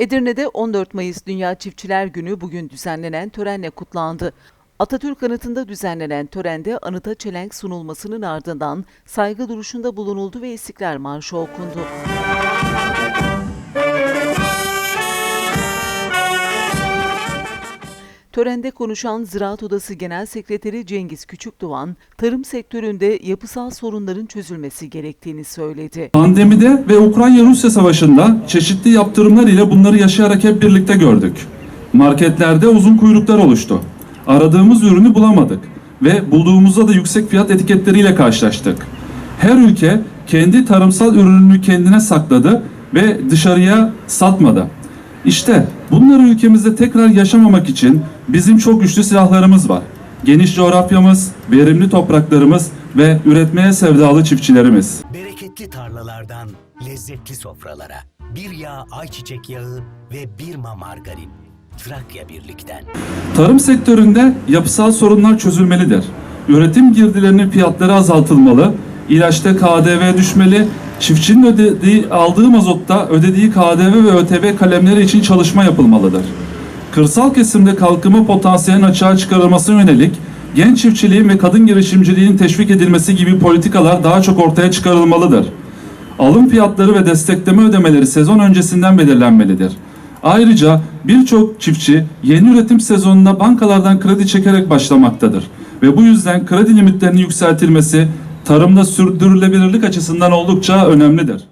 Edirne'de 14 Mayıs Dünya Çiftçiler Günü bugün düzenlenen törenle kutlandı. Atatürk anıtında düzenlenen törende anıta çelenk sunulmasının ardından saygı duruşunda bulunuldu ve İstiklal Marşı okundu. Törende konuşan Ziraat Odası Genel Sekreteri Cengiz Küçükdoğan, tarım sektöründe yapısal sorunların çözülmesi gerektiğini söyledi. Pandemide ve Ukrayna-Rusya savaşında çeşitli yaptırımlar ile bunları yaşayarak hep birlikte gördük. Marketlerde uzun kuyruklar oluştu. Aradığımız ürünü bulamadık ve bulduğumuzda da yüksek fiyat etiketleriyle karşılaştık. Her ülke kendi tarımsal ürününü kendine sakladı ve dışarıya satmadı. İşte bunları ülkemizde tekrar yaşamamak için bizim çok güçlü silahlarımız var. Geniş coğrafyamız, verimli topraklarımız ve üretmeye sevdalı çiftçilerimiz. Bereketli tarlalardan lezzetli sofralara. Bir yağ ayçiçek yağı ve bir ma margarin. Trakya Birlik'ten. Tarım sektöründe yapısal sorunlar çözülmelidir. Üretim girdilerinin fiyatları azaltılmalı, ilaçta KDV düşmeli, çiftçinin ödediği, aldığı mazotta ödediği KDV ve ÖTV kalemleri için çalışma yapılmalıdır. Kırsal kesimde kalkınma potansiyelinin açığa çıkarılmasına yönelik genç çiftçiliğin ve kadın girişimciliğin teşvik edilmesi gibi politikalar daha çok ortaya çıkarılmalıdır. Alım fiyatları ve destekleme ödemeleri sezon öncesinden belirlenmelidir. Ayrıca birçok çiftçi yeni üretim sezonunda bankalardan kredi çekerek başlamaktadır ve bu yüzden kredi limitlerinin yükseltilmesi tarımda sürdürülebilirlik açısından oldukça önemlidir.